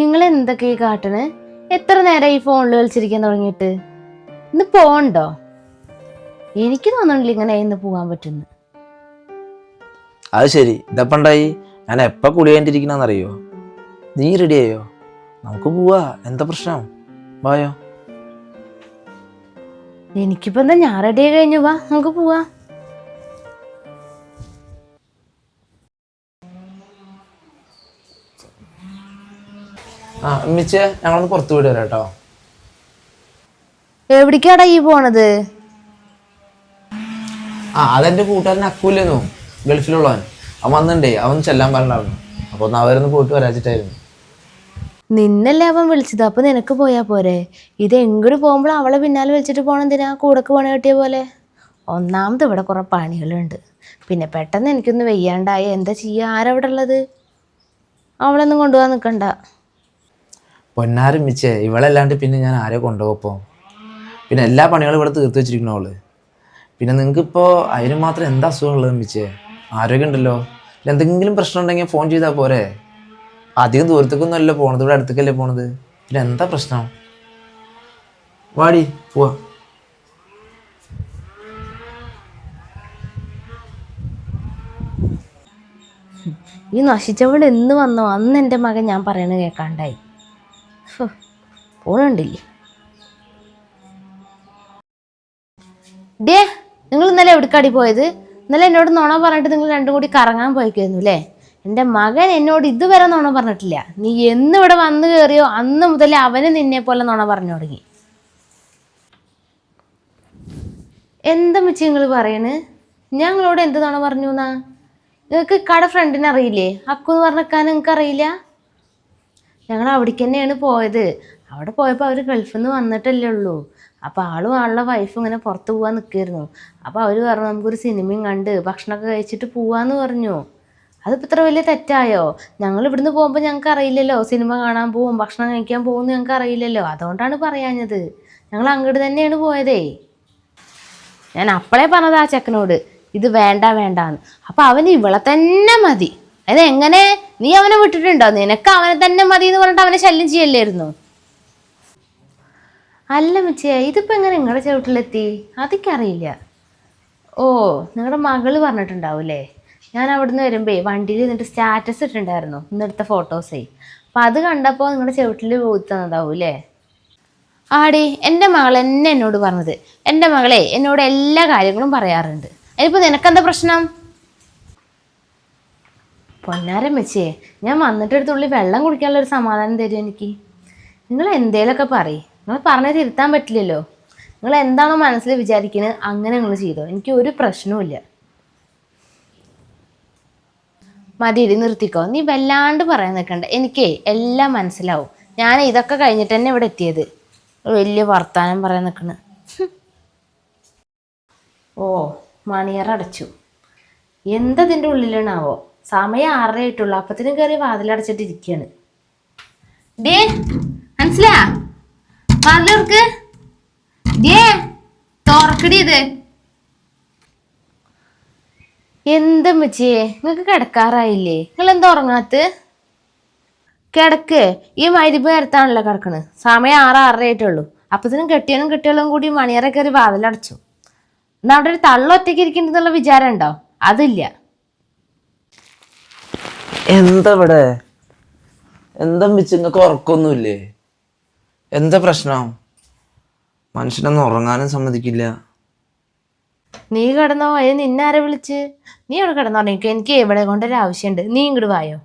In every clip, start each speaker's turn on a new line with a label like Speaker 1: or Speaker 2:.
Speaker 1: നിങ്ങൾ ഈ കാട്ടണ്? എത്ര നേരം ഈ ഫോണിൽ കളിച്ചിരിക്കാൻ തുടങ്ങിയിട്ട്? ഇന്ന് പോണ്ടോ എനിക്ക് തോന്നുന്നില്ല ഇങ്ങനെ ഇന്ന് പോകാൻ പറ്റുന്നു.
Speaker 2: അത് ശരി. ഇതപ്പണ്ടായി? ഞാൻ എപ്പ കുളി നീ റെഡി ആയോ? നമുക്ക് പോവാ. എന്താ പ്രശ്നം? വായോ.
Speaker 1: എനിക്കിപ്പോ എന്താ ഞാൻ റെഡി ആയി കഴിഞ്ഞു. വാ നമുക്ക് പോവാ.
Speaker 2: ആ മിച്ചേ ഞങ്ങളൊന്ന് പുറത്തു വിടുക കേട്ടോ
Speaker 1: എവിടേക്കാടാ ഈ പോണത്?
Speaker 2: ആ അതെന്റെ കൂട്ടുകാരൻ അക്കൂലെന്നു. ഗൾഫിലുള്ളവൻ. അവൻ വന്നിണ്ടേ അവൻ ചെല്ലാൻ പറഞ്ഞായിരുന്നു അപ്പൊ ഒന്ന് അവരൊന്ന് പോയിട്ട് വരാച്ചിട്ടായിരുന്നു.
Speaker 1: നിന്നല്ലേ അവൻ വിളിച്ചത്? അപ്പൊ നിനക്ക് പോയാ പോരെ. ഇത് എങ്ങോട്ട് പോകുമ്പോൾ അവളെ പിന്നാലെ വിളിച്ചിട്ട് പോണെന്തിനാ കൂടക്ക് പണി കിട്ടിയ പോലെ. ഒന്നാമത് ഇവിടെ കുറെ പണികളുണ്ട്. പിന്നെ പെട്ടെന്ന് എനിക്കൊന്ന് വെയ്യാണ്ടായി. എന്താ ചെയ്യാ? ആരവിടെ ഉള്ളത് അവളൊന്നും കൊണ്ടുപോകാൻ നിൽക്കണ്ട
Speaker 2: പൊന്നാരും മിച്ചേ ഇവളല്ലാണ്ട് പിന്നെ ഞാൻ ആരെ കൊണ്ടുപോകപ്പോ പിന്നെ എല്ലാ പണികളും ഇവിടെ തീർത്ത് വെച്ചിരിക്കണോ അവൾ? പിന്നെ നിങ്ങൾക്ക് ഇപ്പോൾ അതിന് മാത്രം എന്താ അസുഖം ഉള്ളത് മിച്ചേ ആരോഗ്യം ഉണ്ടല്ലോ എന്തെങ്കിലും പ്രശ്നം ഉണ്ടെങ്കിൽ ഫോൺ ചെയ്താൽ പോരെ? അധികം ദൂരത്തേക്കൊന്നും അല്ലല്ലോ പോണത് ഇവിടെ അടുത്തേക്കല്ലേ പോണത്. പിന്നെ എന്താ പ്രശ്നം? വാടി പോവാ.
Speaker 1: ഈ നശിച്ചവൾ എന്ന് വന്നോ? അന്ന് എന്റെ മകൻ ഞാൻ പറയണത് കേൾക്കാണ്ടായി. പോണുണ്ടില്ലേ? ഡേ നിങ്ങൾ ഇന്നലെ എവിടുക്കാടി പോയത്? ഇന്നലെ എന്നോട് നുണ പറഞ്ഞിട്ട് നിങ്ങൾ രണ്ടും കൂടി കറങ്ങാൻ പോയിക്കായിരുന്നു അല്ലേ? എന്റെ മകൻ എന്നോട് ഇതുവരെ നുണ പറഞ്ഞിട്ടില്ല. നീ എന്ന് ഇവിടെ വന്നു കയറിയോ അന്ന് മുതൽ അവന് നിന്നെ പോലെ നുണ പറഞ്ഞു തുടങ്ങി. എന്താ മിച്ചി നിങ്ങൾ പറയണ്? ഞങ്ങളോട് എന്ത് നുണ പറഞ്ഞു എന്നാ? നിങ്ങൾക്ക് കട ഫ്രണ്ടിനെ അറിയില്ലേ? അക്കു എന്ന് പറഞ്ഞക്കാൻ നിങ്ങൾക്ക് അറിയില്ല? ഞങ്ങൾ അവിടേക്ക് തന്നെയാണ് പോയത്. അവിടെ പോയപ്പോൾ അവർ ഗൾഫിൽ നിന്ന് വന്നിട്ടല്ലേ ഉള്ളൂ. അപ്പോൾ ആളും ആളുടെ വൈഫും ഇങ്ങനെ പുറത്ത് പോകാൻ നിൽക്കായിരുന്നു അപ്പോൾ അവർ പറഞ്ഞു നമുക്കൊരു സിനിമയും കണ്ട് ഭക്ഷണമൊക്കെ കഴിച്ചിട്ട് പോവാന്ന് പറഞ്ഞു. അതിപ്പോൾ ഇത്ര വലിയ തെറ്റായോ? ഞങ്ങൾ ഇവിടുന്ന് പോകുമ്പോൾ ഞങ്ങൾക്ക് അറിയില്ലല്ലോ. സിനിമ കാണാൻ പോവും ഭക്ഷണം കഴിക്കാൻ പോകും എന്ന് ഞങ്ങൾക്ക് അറിയില്ലല്ലോ. അതുകൊണ്ടാണ് പറയാഞ്ഞത്. ഞങ്ങൾ അങ്ങോട്ട് തന്നെയാണ് പോയതേ. ഞാൻ അപ്പളേ പറഞ്ഞത് ആ ചെക്കനോട് ഇത് വേണ്ട വേണ്ടാന്ന്. അപ്പോൾ അവന് ഇവളെ തന്നെ മതി. അത് എങ്ങനെ നീ അവനെ വിട്ടിട്ടുണ്ടോ? നിനക്ക് അവനെ തന്നെ മതി എന്ന് പറഞ്ഞിട്ട് അവനെ ശല്യം ചെയ്യല്ലായിരുന്നു? അല്ല മിച്ചേ ഇതിപ്പോ എങ്ങനെ നിങ്ങളുടെ ചവിട്ടിലെത്തി? അതൊക്കറിയില്ല. ഓ നിങ്ങളുടെ മകൾ പറഞ്ഞിട്ടുണ്ടാവൂലേ? ഞാൻ അവിടുന്ന് വരുമ്പേ വണ്ടിയിൽ നിന്നിട്ട് സ്റ്റാറ്റസ് ഇട്ടിട്ടുണ്ടായിരുന്നു. ഇന്നെടുത്ത ഫോട്ടോസേ. അപ്പം അത് കണ്ടപ്പോൾ നിങ്ങളുടെ ചവിട്ടിൽ പോയി തന്നതാവൂലേ? ആടി എന്റെ മകൾ എന്നെ എന്നോട് പറഞ്ഞത്. എന്റെ മകളെ എന്നോട് എല്ലാ കാര്യങ്ങളും പറയാറുണ്ട്. അതിപ്പോ നിനക്കെന്താ പ്രശ്നം? പൊന്നാരം വെച്ചേ ഞാൻ വന്നിട്ടടുത്തുള്ളിൽ വെള്ളം കുടിക്കാനുള്ള ഒരു സമാധാനം തരും എനിക്ക്. നിങ്ങൾ എന്തേലൊക്കെ പറയും. നിങ്ങൾ പറഞ്ഞ് തിരുത്താൻ പറ്റില്ലല്ലോ. നിങ്ങൾ എന്താണോ മനസ്സിൽ വിചാരിക്കുന്നത് അങ്ങനെ നിങ്ങൾ ചെയ്തോ. എനിക്ക് ഒരു പ്രശ്നവുമില്ല മതി ഇടി നിർത്തിക്കോ. നീ വല്ലാണ്ട് പറയാൻ നിൽക്കണ്ട. എനിക്കേ എല്ലാം മനസ്സിലാവും. ഞാൻ ഇതൊക്കെ കഴിഞ്ഞിട്ട് തന്നെ ഇവിടെ എത്തിയത്. വലിയ വർത്താനം പറയാൻ നിൽക്കണ്. ഓ മണിയറടച്ചു. എന്തതിന്റെ ഉള്ളിലാണാവോ സമയം ആറര ആയിട്ടുള്ളൂ അപ്പത്തിനും കയറി വാതിലടച്ചിട്ട് ഇരിക്കുകയാണ് ഡേ മനസ്സിലാ? വാതിലർക്ക് ഡേ തുറക്കടി ഇത്. എന്താ മച്ചിയെ നിങ്ങൾക്ക് കിടക്കാറായില്ലേ? നിങ്ങൾ എന്താ ഉറങ്ങാത്ത് കിടക്ക്. ഈ മൈതിപ്പ് നേരത്താണല്ലോ കിടക്കണ്. സമയം ആറ് ആറര ആയിട്ടുള്ളൂ അപ്പത്തിനും കെട്ടിയനും കെട്ടിയാലും കൂടി മണിയറ കയറി വാതിലടച്ചു. എന്നാ അവിടെ ഒരു തള്ള ഒറ്റയ്ക്ക് ഇരിക്കുന്നുള്ള വിചാരം ഉണ്ടോ? അതില്ല.
Speaker 2: എന്താ ഇവിടെ എന്താ വെച്ച് നിങ്ങൾക്ക് ഉറക്കൊന്നുമില്ലേ? എന്താ പ്രശ്നം? മനുഷ്യനൊന്നും ഉറങ്ങാനും സമ്മതിക്കില്ല.
Speaker 1: നീ കിടന്നോ? അതിന് നിന്നാരെ വിളിച്ച്? നീ അവിടെ കിടന്നോ? എനിക്ക് ഇവിടെ കൊണ്ടൊരു ആവശ്യമുണ്ട്. നീ ഇങ്ങോട്ട് വായോ?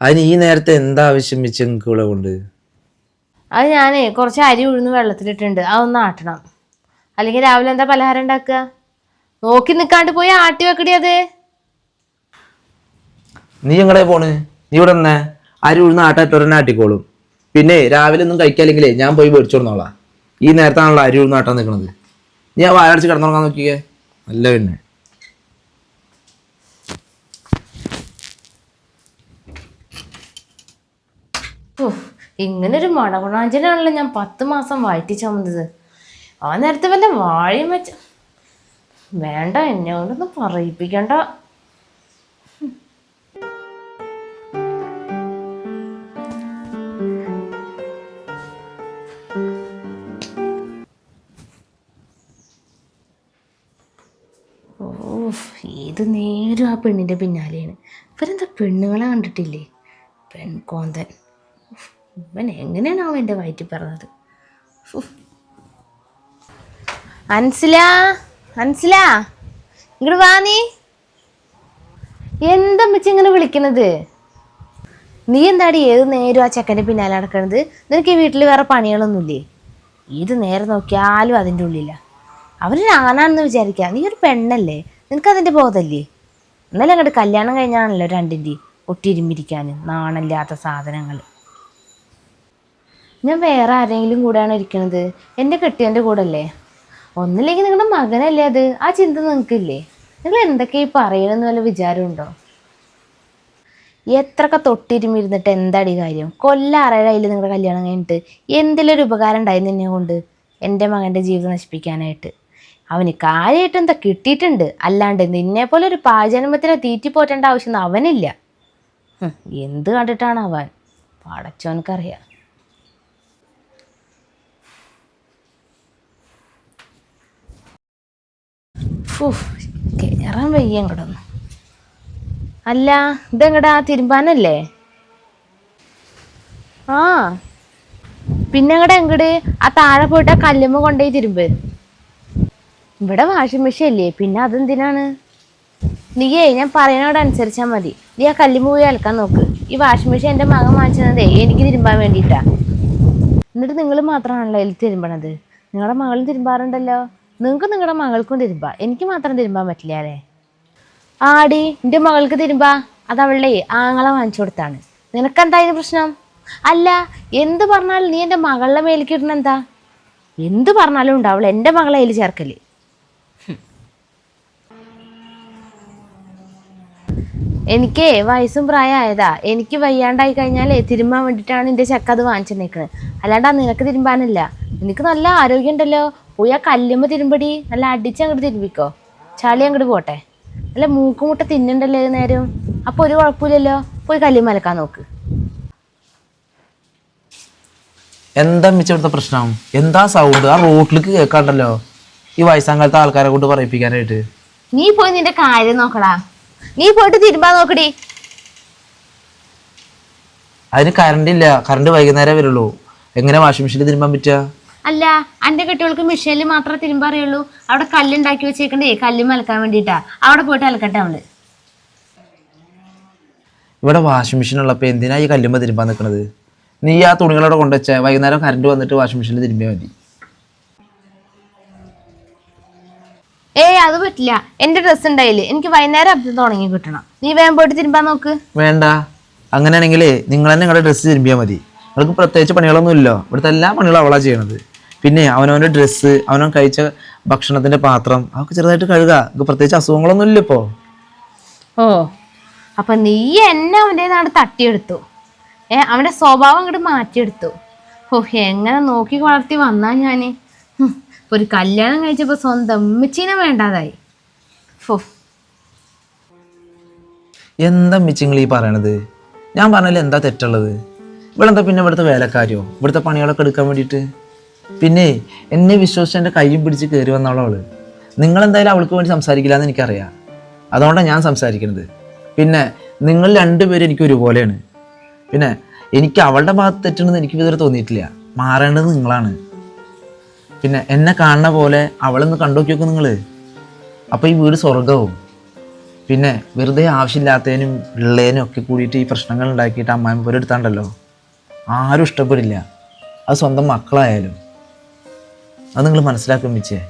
Speaker 2: അതിന് ഈ നേരത്തെ എന്താ ആവശ്യം വെച്ച് നിങ്ങൾക്ക് ഇവിടെ കൊണ്ട്?
Speaker 1: അത് ഞാനേ കുറച്ച് അരി ഉഴുന്ന് വെള്ളത്തിലിട്ടുണ്ട് അതൊന്ന് ആട്ടണം. അല്ലെങ്കിൽ രാവിലെ എന്താ പലഹാരം ഉണ്ടാക്കുക? നോക്കി നിൽക്കാണ്ട് പോയി ആട്ടി വെക്കടി അത്.
Speaker 2: നീ എങ്ങടെ പോണ്? നീ ഇവിടെ നിന്നേ അരി ഉഴുന്ന് ആട്ടാറ്റൊരെണ്ണെ ആട്ടിക്കോളും. പിന്നെ രാവിലെ ഒന്നും കഴിക്കാല്ലെങ്കിലേ ഞാൻ പോയി മേടിച്ചോടുന്നോളാം ഈ നേരത്താണല്ലോ അരി ഉഴുന്ന ആട്ടാൻ നിൽക്കണത് നീ ആ വായടച്ച് കിടന്നുറങ്ങാൻ നോക്കിയേ? നല്ല പിന്നെ
Speaker 1: ഇങ്ങനൊരു മടകുണാഞ്ചനാണല്ലോ ഞാൻ പത്ത് മാസം വയറ്റി ചുമന്നത്. ആ നേരത്തെ വല്ല വാഴയും വെച്ച വേണ്ട എന്നെ കൊണ്ടൊന്നും പറയിപ്പിക്കണ്ട. ആ പെണ്ണിന്റെ പിന്നാലെയാണ്. ഇവരെന്താ പെണ്ണുങ്ങളെ കണ്ടിട്ടില്ലേ? പെൺകോന്തൻ ഇവൻ എങ്ങനെയാണ് അവൻ എന്റെ വയറ്റിൽ പറഞ്ഞത്. അൻസില അൻസില ഇങ്ങോട്ട് വാ നീ. എന്താ വെച്ച് ഇങ്ങനെ വിളിക്കണത്? നീ എന്താടി ഏത് നേരം ആ ചെക്കന്റെ പിന്നാലെ നടക്കണത്? നിനക്ക് ഈ വീട്ടിൽ വേറെ പണികളൊന്നുമില്ലേ? ഇത് നേരെ നോക്കിയാലും അതിന്റെ ഉള്ളില്ല അവരൊരു ആണാണെന്ന് വിചാരിക്കുക നീ ഒരു പെണ്ണല്ലേ? നിനക്കതിന്റെ ബോധമല്ലേ? ഇന്നലെ അങ്ങോട്ട് കല്യാണം കഴിഞ്ഞാണല്ലോ രണ്ടിന്റെ ഒട്ടിരുമ്പിരിക്കാൻ നാണല്ലാത്ത സാധനങ്ങൾ. ഞാൻ വേറെ ആരെങ്കിലും കൂടെയാണ് ഇരിക്കണത്? എന്റെ കെട്ടിയന്റെ കൂടെ അല്ലേ ഒന്നില്ലെങ്കിൽ നിങ്ങളുടെ മകനല്ലേ അത്? ആ ചിന്ത നിങ്ങൾക്കില്ലേ? നിങ്ങൾ എന്തൊക്കെയാ പറയണമെന്ന് വല്ല വിചാരമുണ്ടോ? എത്രയൊക്കെ തൊട്ടിരുമിരുന്നിട്ട് എന്താടി കാര്യം? കൊല്ലാറയിൽ നിങ്ങളുടെ കല്യാണം കഴിഞ്ഞിട്ട്? എന്തെങ്കിലും ഒരു ഉപകാരം ഉണ്ടായിരുന്നു എന്നെ കൊണ്ട്? എന്റെ മകന്റെ ജീവിതം നശിപ്പിക്കാനായിട്ട്. അവന് കാര്യമായിട്ട് എന്താ കിട്ടിയിട്ടുണ്ട്? അല്ലാണ്ട് നിന്നെ പോലെ ഒരു പാചനമത്തിനെ തീറ്റി പോറ്റേണ്ട ആവശ്യം അവനില്ല. എന്ത് കണ്ടിട്ടാണ് അവൻ? പടച്ചോനക്കറിയാം. കയറാൻ വയ്യ അങ്ങോട്ടൊന്നും അല്ല ഇതെങ്ങടാ? തിരുമ്പാനല്ലേ? ആ പിന്നെ അങ്ങടെ എങ്ങട് ആ താഴെ പോയിട്ട് ആ കല്ലുമ്മ കൊണ്ടുപോയി തിരുമ്പ്. ഇവിടെ വാഷിംഗ് മെഷീൻ അല്ലേ? പിന്നെ അതെന്തിനാണ്? നീയേ ഞാൻ പറയുന്നതോട് അനുസരിച്ചാൽ മതി. നീ ആ കല്ലുമ്മ പോയി അലക്കാൻ നോക്ക്. ഈ വാഷിംഗ് മെഷീൻ എന്റെ മകൻ വാങ്ങിച്ചതേ എനിക്ക് തിരുമ്പാൻ വേണ്ടിയിട്ടാ. എന്നിട്ട് നിങ്ങൾ മാത്രമാണല്ലോ അതിൽ തിരുമ്പണത്. നിങ്ങളുടെ മകളും തിരുമ്പാറുണ്ടല്ലോ. നിങ്ങൾക്ക് നിങ്ങളുടെ മകൾക്കും തിരുമ്പാ. എനിക്ക് മാത്രം തിരുമ്പാൻ പറ്റില്ല അല്ലേ? ആടി എന്റെ മകൾക്ക് തിരുമ്പാ. അത് അവളുടെ ആങ്ങളെ വാങ്ങിച്ചു കൊടുത്താണ്. നിനക്കെന്താ അതിന് പ്രശ്നം? അല്ല എന്ത് പറഞ്ഞാലും നീ എന്റെ മകളുടെ മേലേക്ക് ഇടണ എന്താ പറഞ്ഞാലും ഉണ്ടാവുള്ളൂ എന്റെ മകളെ അതിൽ ചേർക്കൽ. എനിക്കേ വയസ്സും പ്രായമായതാ എനിക്ക് വയ്യാണ്ടായി കഴിഞ്ഞാൽ തിരുമ്പാൻ വേണ്ടിയിട്ടാണ് എന്റെ ചക്ക അത് വാങ്ങിച്ചു നിൽക്കുന്നത് അല്ലാണ്ടാ നിനക്ക് തിരുമ്പാനില്ല. എനിക്ക് നല്ല ആരോഗ്യം ഉണ്ടല്ലോ പോയി ആ കല്ലുമ്പ തിരുമ്പടി. നല്ല അടിച്ച് അങ്ങോട്ട് തിരുമ്പിക്കോ. ചളി അങ്ങോട്ട് പോട്ടെ. നല്ല മൂക്കുമുട്ട തിന്നണ്ടല്ലോ നേരം. അപ്പോൾ ഒരു കുഴപ്പമില്ലല്ലോ. പോയി കല്ലുമ്മ അലക്കാൻ നോക്ക്.
Speaker 2: എന്താ മിച്ച എടുത്ത പ്രശ്നം? എന്താ സൗണ്ട് ആ റോട്ടിലേക്ക് കേൾക്കാണ്ടല്ലോ. ഈ വയസ്സാങ്കാലത്തെ ആൾക്കാരെ കൊണ്ട് പറയിപ്പിക്കാനായിട്ട്.
Speaker 1: നീ പോയി നിന്റെ കാര്യം നോക്കടാ. നീ പോയിട്ട് തിരുമ്പാൻ നോക്കടി.
Speaker 2: അതിന് കറണ്ട് ഇല്ല. കറണ്ട് വൈകുന്നേരം വരുള്ളൂ. എങ്ങനെ വാഷിംഗ് മെഷീനിൽ തിരുമ്പാൻ പറ്റുക?
Speaker 1: അല്ല എന്റെ കുട്ടികൾക്ക് മെഷീനിൽ മാത്രമേ തിരുമ്പാൻ അറിയുള്ളൂ. അവിടെ കല്ലുണ്ടാക്കി വെച്ചേക്കണ്ടേ കല്ല് അലക്കാൻ വേണ്ടിട്ടാ അവിടെ പോയിട്ട് അലക്കട്ടെ അവൾ.
Speaker 2: ഇവിടെ വാഷിംഗ് മെഷീൻ ഉള്ളപ്പോൾ എന്തിനാ ഈ കല്ലുമ്പോ തിരുമ്പാൻ നിൽക്കുന്നത് നീ ആ തുണികളോടെ കൊണ്ടുവച്ച. വൈകുന്നേരം കറണ്ട് വന്നിട്ട് വാഷിംഗ് മെഷീനിൽ തിരുമ്പിയാൽ മതി.
Speaker 1: ഏയ് അത് പറ്റില്ല. എന്റെ ഡ്രസ് ഉണ്ടായില്ലേ എനിക്ക് വൈകുന്നേരം അബ്ദം തുടങ്ങി കിട്ടണം. നീ വേഗം പോയിട്ട് തിരുമ്പാൻ നോക്ക്.
Speaker 2: വേണ്ട. അങ്ങനെയാണെങ്കിൽ നിങ്ങൾ തന്നെ നിങ്ങളുടെ ഡ്രസ്സ് തിരുമ്പിയാൽ മതി. നിങ്ങൾക്ക് പ്രത്യേകിച്ച് പണികളൊന്നും ഇല്ലോ ഇവിടുത്തെ എല്ലാ പണികളും അവളാ ചെയ്യണത്. പിന്നെ അവനവന്റെ ഡ്രസ്സ് അവനവൻ കഴിച്ച ഭക്ഷണത്തിന്റെ പാത്രം അതൊക്കെ ചെറുതായിട്ട് കഴുകുക നിങ്ങൾക്ക് പ്രത്യേകിച്ച് അസുഖങ്ങളൊന്നും ഇല്ല ഇപ്പോൾ
Speaker 1: ഓ അപ്പൊ നീ എന്നെ അവന്റെ നാട് തട്ടിയെടുത്തു. ഏ അവന്റെ സ്വഭാവം ഇങ്ങോട്ട് മാറ്റിയെടുത്തു. ഓ എങ്ങനെ നോക്കി വളർത്തി വന്നാ ഞാൻ ഒരു കല്യാണം കഴിച്ചപ്പോൾ സ്വന്തം ഉമ്മച്ചീനെ വേണ്ടാതായി.
Speaker 2: എന്താ മിച്ചിങ്ങൾ ഈ പറയണത്? ഞാൻ പറഞ്ഞാൽ എന്താ തെറ്റുള്ളത്? ഇവളെന്താ പിന്നെ ഇവിടുത്തെ വേലക്കാരിയോ ഇവിടുത്തെ പണികളൊക്കെ എടുക്കാൻ വേണ്ടിയിട്ട്? പിന്നെ എന്നെ വിശ്വസിച്ച് എന്റെ കയ്യും പിടിച്ച് കയറി വന്നവളവൾ നിങ്ങളെന്തായാലും അവൾക്ക് വേണ്ടി സംസാരിക്കില്ല എന്ന് എനിക്കറിയാം. അതുകൊണ്ടാണ് ഞാൻ സംസാരിക്കുന്നത് പിന്നെ നിങ്ങൾ രണ്ടുപേരും എനിക്ക് ഒരുപോലെയാണ്. പിന്നെ എനിക്ക് അവളുടെ ഭാഗത്ത് തെറ്റുണ്ടെന്ന് എനിക്ക് ഇതുവരെ തോന്നിയിട്ടില്ല. മാറേണ്ടത് നിങ്ങളാണ്. പിന്നെ എന്നെ കാണുന്ന പോലെ അവളൊന്ന് കണ്ടു നോക്കി നിങ്ങൾ അപ്പോൾ ഈ വീട് സ്വർഗവും പിന്നെ വെറുതെ ആവശ്യമില്ലാത്തതിനും ഉള്ളതിനും ഒക്കെ കൂടിയിട്ട് ഈ പ്രശ്നങ്ങൾ ഉണ്ടാക്കിയിട്ട് അമ്മായിമ്മ പോലെ എടുത്താണ്ടല്ലോ. ആരും ഇഷ്ടപ്പെടില്ല. അത് സ്വന്തം മക്കളായാലും. അത് നിങ്ങൾ മനസ്സിലാക്കാൻ വെച്ചേ